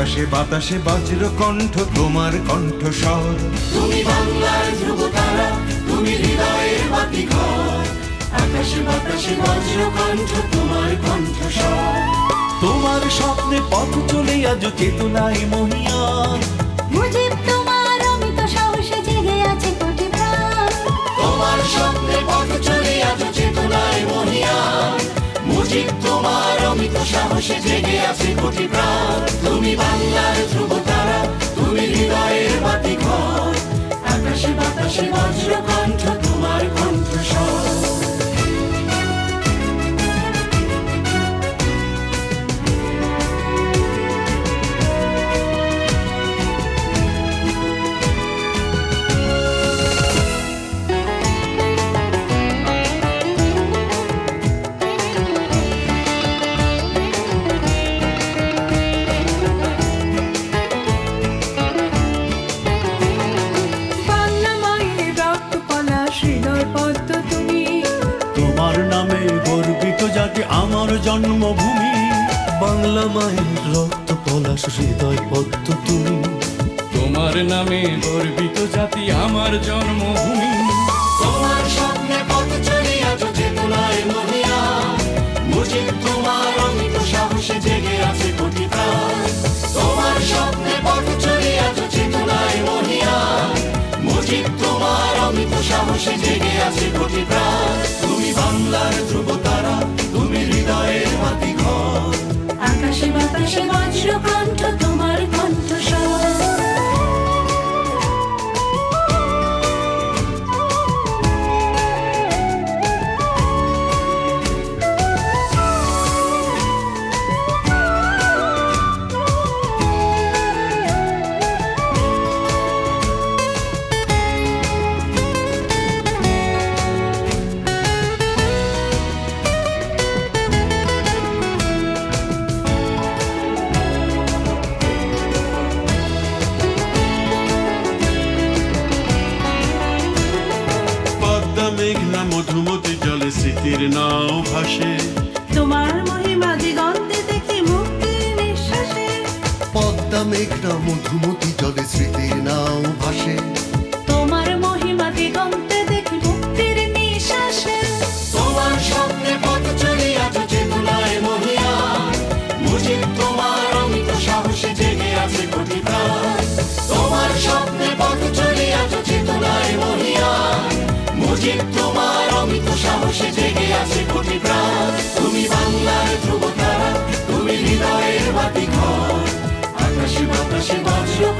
আকাশে বাতাসে বজ্র কণ্ঠ তোমার কণ্ঠ স্বর তুমি বাংলার ধ্রুব তারা তুমি হৃদয়ের বাতি ঘর। আকাশে বাতাসে বাজল কণ্ঠ তোমার কণ্ঠ স্বর তোমার স্বপ্নে পথ চলে আজ চেতনায় মহিয়া। মুজিব তোমার অমিত সাহসে জেগে আছে কোটি প্রাণ। তুমি বাংলার ধ্রুব তারা তুমি হৃদয়ের বাতি ঘর আকাশে বাতাসে বজ্র জন্মভূমি, বাংলা মায়ের রক্ত পলাশ হৃদয় পদ্ম তুমি। তোমার নামে গর্বিত জাতি আমার জন্মভূমি। তোমার অমিত সাহসে জেগে আছে কোটি তোমার সাহসে আছে তুমি বাংলার ধ্রুব স্মৃতির নাও ভাসে। তোমার মহিমা দিগন্তে দেখি মুক্তির নিঃশ্বাসে। পদ্মা মেঘনা মধুমতি জলে স্মৃতির নাও ভাসে। তোমার মহিমা দিগন্তে দেখি মুক্তির নিঃশ্বাসে। তোমার স্বপ্নে পথ চলে আজ চেতনায় মহিয়া। মুজিব তোমার অমিত সাহসে জেগে আছে কোটি প্রাণ। তোমার স্বপ্নে পথ চলে আজ চেতনায় মহিয়া। মুজিব তোমার অমিত সাহসে জেগে আছে কোটি প্রাণ। তুমি বাংলার ধ্রুব তুমি হৃদয়ের বাতি ঘর। আকাশে বাতাসে বাজলো